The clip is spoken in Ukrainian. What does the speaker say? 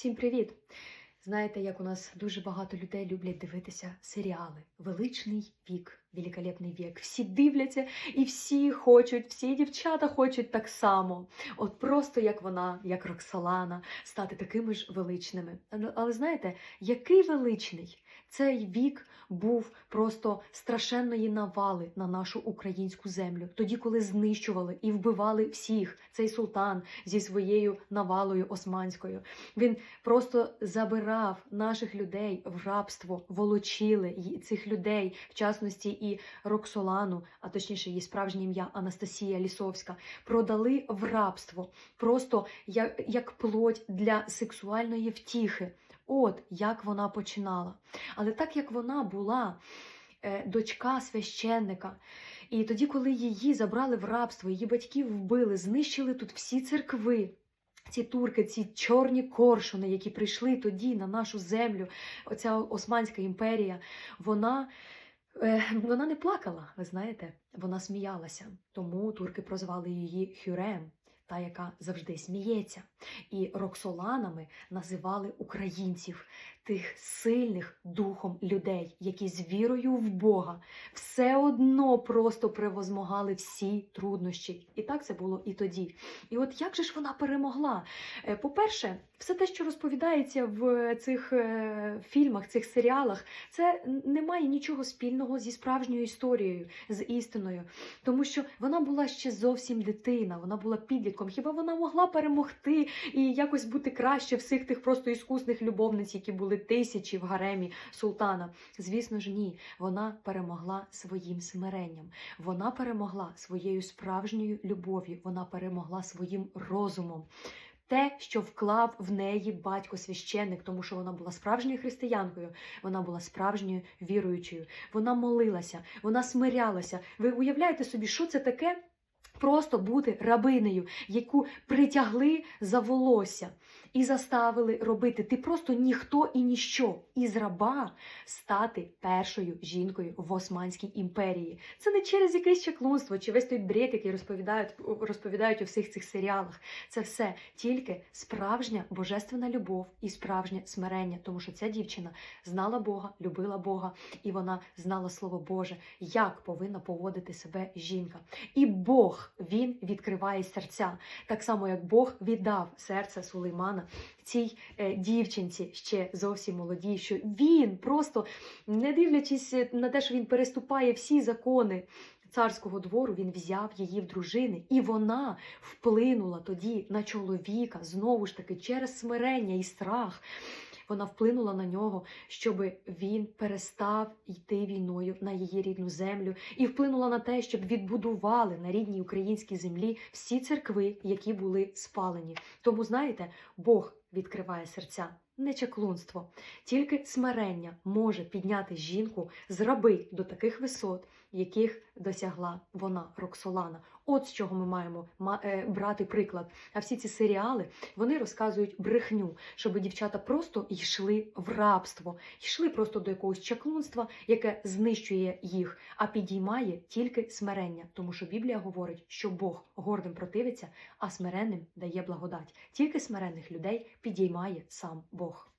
Всім привіт! Знаєте, як у нас дуже багато людей люблять дивитися серіали Величний вік, великолепний вік. Всі дивляться і всі хочуть, всі дівчата хочуть так само. От просто як вона, як Роксолана, стати такими ж величними. Але, знаєте, який величний? Цей вік був просто страшенної навали на нашу українську землю. Тоді, коли знищували і вбивали всіх, цей султан зі своєю навалою османською. Він просто забирав наших людей в рабство, волочили цих людей, в частності і Роксолану, а точніше її справжнє ім'я Анастасія Лісовська, продали в рабство, просто як, як плоть для сексуальної втіхи. От як вона починала. Але так як вона була е, дочка священника, і тоді, коли її забрали в рабство, її батьків вбили, знищили тут всі церкви. Ці турки, ці чорні коршуни, які прийшли тоді на нашу землю, оця Османська імперія, вона, вона не плакала, ви знаєте, вона сміялася. Тому турки прозвали її Хюрем, та, яка завжди сміється. І Роксоланами називали українців, тих сильних духом людей, які з вірою в Бога все одно просто превозмогали всі труднощі. І так це було і тоді. І от як же ж вона перемогла? Е, По-перше, все те, що розповідається в цих е, фільмах, цих серіалах, це не має нічого спільного зі справжньою історією, з істиною. Тому що вона була ще зовсім дитина, вона була підлітком. Хіба вона могла перемогти і якось бути краще всіх тих просто іскусних любовниць, які були тисячі в гаремі султана? Звісно ж, ні. Вона перемогла своїм смиренням. Вона перемогла своєю справжньою любов'ю. Вона перемогла своїм розумом. Те, що вклав в неї батько священник, тому що вона була справжньою християнкою, вона була справжньою віруючою. Вона молилася, вона смирялася. Ви уявляєте собі, що це таке? Просто бути рабинею, яку притягли за волосся і заставили робити. Ти просто ніхто і ніщо. Із раба стати першою жінкою в Османській імперії. Це не через якесь чаклунство чи весь той бред, який розповідають, розповідають у всіх цих серіалах. Це все тільки справжня божественна любов і справжнє смирення, тому що ця дівчина знала Бога, любила Бога, і вона знала Слово Боже, як повинна поводити себе жінка. І Бог він відкриває серця, так само як Бог віддав серце Сулеймана цій е, дівчинці ще зовсім молодій, що він просто, не дивлячись на те, що він переступає всі закони. Царського двору він взяв її в дружини, і вона вплинула тоді на чоловіка знову ж таки через смирення і страх. Вона вплинула на нього, щоб він перестав йти війною на її рідну землю, і вплинула на те, щоб відбудували на рідній українській землі всі церкви, які були спалені. Тому знаєте, Бог відкриває серця, не чаклунство. Тільки смирення може підняти жінку з раби до таких висот, яких досягла вона, Роксолана. От з чого ми маємо е, брати приклад. А всі ці серіали вони розказують брехню, щоб дівчата просто йшли в рабство, йшли просто до якогось чаклунства, яке знищує їх, а підіймає тільки смирення. Тому що Біблія говорить, що Бог гордим противиться, а смиренним дає благодать. Тільки смиренних людей підіймає сам Бог.